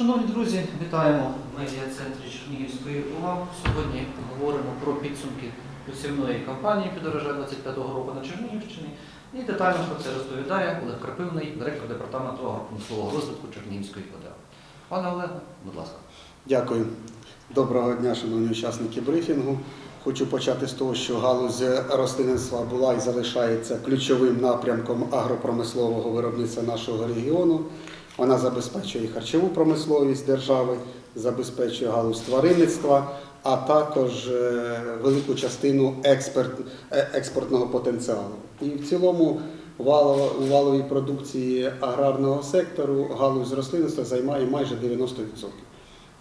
Шановні друзі, вітаємо в медіа-центрі Чернігівської УАМ. Сьогодні говоримо про підсумки посівної кампанії підорожа 25-го року на Чернігівщині. І детально про це розповідає Олег Крапивний, директор департаменту агропромислового розвитку Чернігівської ОДА. Пане Олеге, будь ласка. Дякую. Доброго дня, шановні учасники брифінгу. Хочу почати з того, що галузь рослинництва була і залишається ключовим напрямком агропромислового виробництва нашого регіону. Вона забезпечує харчову промисловість держави, забезпечує галузь тваринництва, а також е, велику частину експорт, е, експортного потенціалу. І в цілому у валовій продукції аграрного сектору галузь рослинництва займає майже 90%.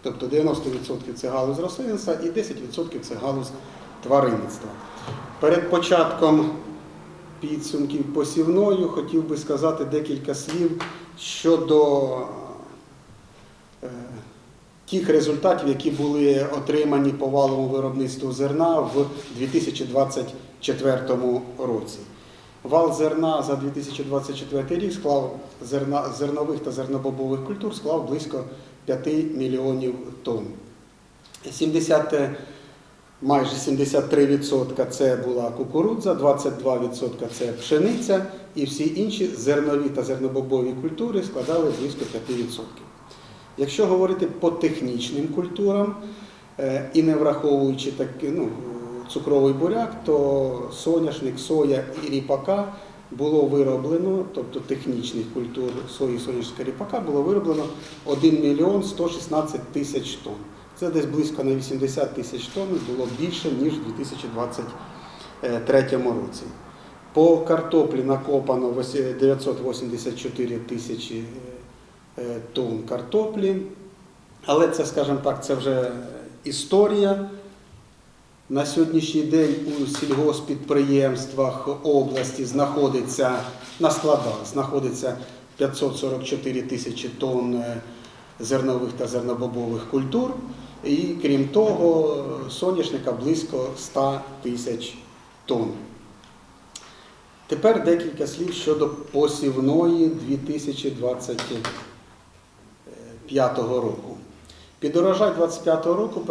Тобто 90% це галузь рослинництва і 10% це галузь тваринництва. Перед початком підсумків посівною хотів би сказати декілька слів щодо е, тих результатів, які були отримані по валовому виробництву зерна в 2024 році. Вал зерна за 2024 рік склав зерна, зернових та зернобобових культур склав близько 5 мільйонів тонн. 70, е, майже 73% це була кукурудза, 22% це пшениця, і всі інші зернові та зернобобові культури складали близько 5%. Якщо говорити по технічним культурам е, і не враховуючи такі, ну, цукровий буряк, то соняшник, соя і ріпака було вироблено, тобто технічних культур сої, соняшника, ріпака було вироблено 1 мільйон 116 тисяч тонн. Це десь близько на 80 тисяч тонн було більше, ніж у 2023 році. По картоплі накопано 984 тисячі е, тонн картоплі. Але це, скажімо так, це вже історія. На сьогоднішній день у сільгоспідприємствах області знаходиться на складах знаходиться 544 тисячі тонн е, зернових та зернобобових культур. І крім того, соняшника близько 100 тисяч тонн. Тепер декілька слів щодо посівної 2025 року. Під урожай 25 року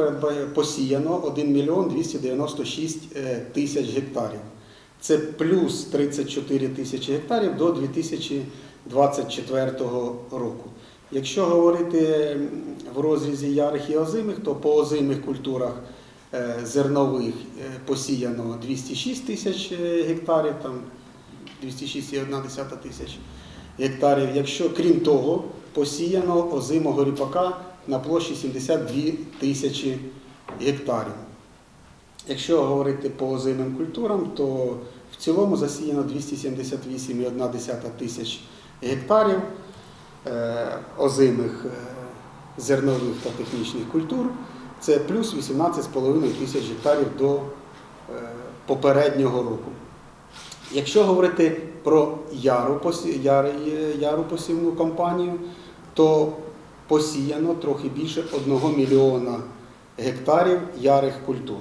посіяно 1 мільйон 296 е, тисяч гектарів. Це плюс 34 тисячі гектарів до 2024 року. Якщо говорити в розрізі ярих і озимих, то по озимих культурах е, зернових е, посіяно 206 тисяч е, гектарів, там 206,1 тисяч гектарів. Якщо крім того, посіяно озимого ріпака на площі 72 тисячі гектарів. Якщо говорити по озимим культурам, то в цілому засіяно 278,1 тисяч гектарів озимих е, зернових та технічних культур. Це плюс 18,5 тисяч гектарів до е, попереднього року. Якщо говорити про яру, яру посівну кампанію, то посіяно трохи більше 1 мільйона гектарів ярих культур.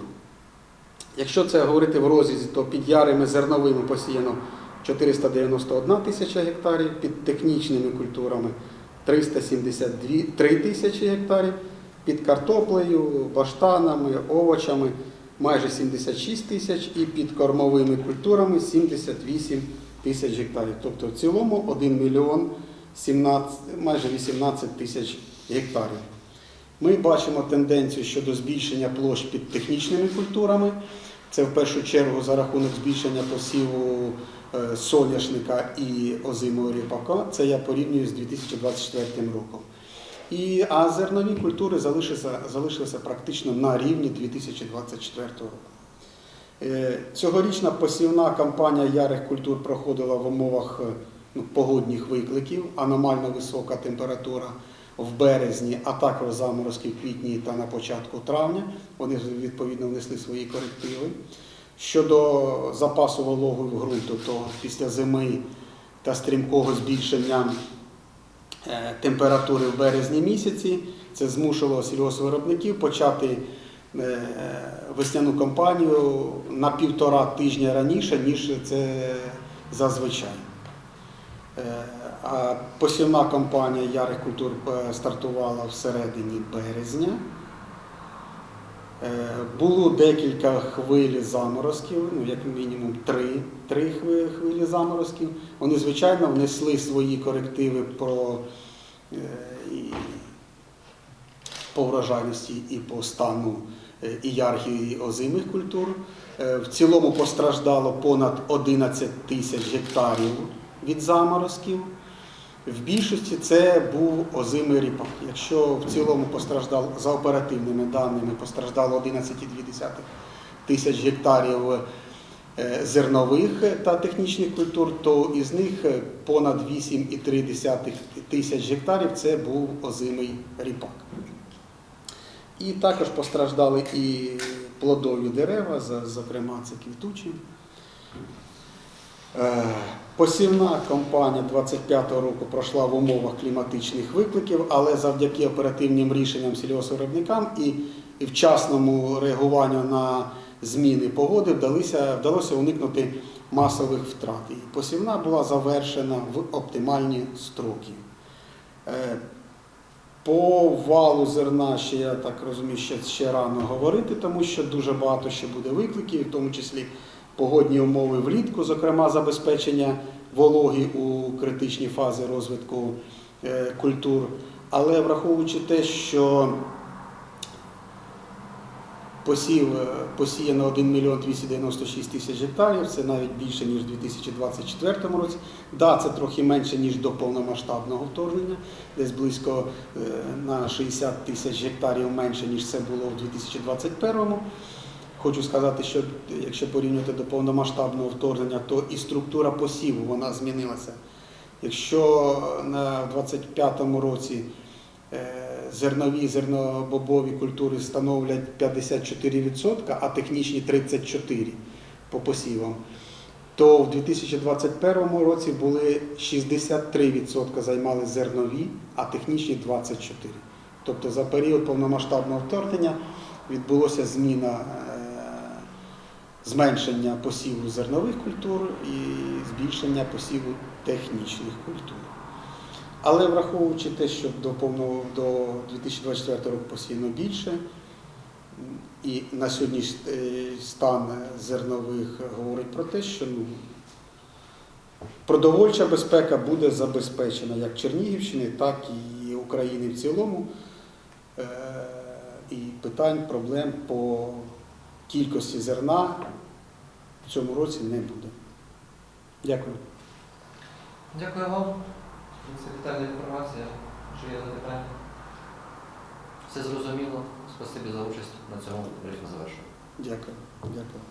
Якщо це говорити в розрізі, то під ярими зерновими посіяно 491 тисяча гектарів, під технічними культурами 373 тисячі гектарів, під картоплею, баштанами, овочами майже 76 тисяч і під кормовими культурами 78 тисяч гектарів. Тобто в цілому 1 мільйон 17, майже 18 тисяч гектарів. Ми бачимо тенденцію щодо збільшення площ під технічними культурами. Це в першу чергу за рахунок збільшення посіву соняшника і озимого ріпака. Це я порівнюю з 2024 роком. І, а зернові культури залишилися, залишилися практично на рівні 2024 року. Е, Цьогорічна посівна кампанія ярих культур проходила в умовах е, ну, погодних викликів, аномально висока температура в березні, а також заморозки в квітні та на початку травня. Вони відповідно внесли свої корективи. Щодо запасу вологи в ґрунту, то після зими та стрімкого збільшення е, температури в березні місяці це змусило сільгоспвиробників почати е, весняну кампанію на півтора тижня раніше, ніж це зазвичай. Е, А посівна кампанія Ярих культур стартувала всередині березня. Е, Було декілька хвиль заморозків, ну як мінімум три, три хвилі заморозків. Вони, звичайно, внесли свої корективи про е, по врожайності і по стану е, і ярих, і озимих культур. В цілому постраждало понад 11 тисяч гектарів від заморозків. В більшості це був озимий ріпак. Якщо в цілому постраждало за оперативними даними, постраждало 11,2 тисяч гектарів е, зернових та технічних культур, то із них е, понад 8,3 тисяч гектарів це був озимий ріпак. І також постраждали і плодові дерева, зокрема це квітучі. Е, Посівна кампанія 25-го року пройшла в умовах кліматичних викликів, але завдяки оперативним рішенням сільгоспвиробникам і вчасному реагуванню на зміни погоди вдалося, вдалося уникнути масових втрат. І посівна була завершена в оптимальні строки. Е, По валу зерна ще я так розумію, ще, ще рано говорити, тому що дуже багато ще буде викликів, в тому числі погодні умови влітку, зокрема забезпечення вологи у критичній фазі розвитку е, культур. Але враховуючи те, що посів, е, посіяно 1 мільйон 296 тисяч гектарів, це навіть більше, ніж у 2024 році. Да, це трохи менше, ніж до повномасштабного вторгнення, десь близько е, на 60 тисяч гектарів менше, ніж це було в 2021 Хочу сказати, що якщо порівнювати до повномасштабного вторгнення, то і структура посіву вона змінилася. Якщо на 25-му році е, зернові зернобобові культури становлять 54%, а технічні 34% по посівам, то в 2021 році були 63% займали зернові, а технічні 24%. Тобто за період повномасштабного вторгнення відбулося зміна е, зменшення посіву зернових культур і збільшення посіву технічних культур. Але враховуючи те, що до повного до 2024 року посіяно більше, і на сьогоднішній е, стан зернових говорить про те, що ну, продовольча безпека буде забезпечена як Чернігівщини, так і України в цілому. Е, І питань, проблем по кількості зерна в цьому році не буде. Дякую. Дякую вам. Це детальна інформація. Чи є запитання? Все зрозуміло. Спасибі за участь. На цьому завершую. Дякую. Дякую.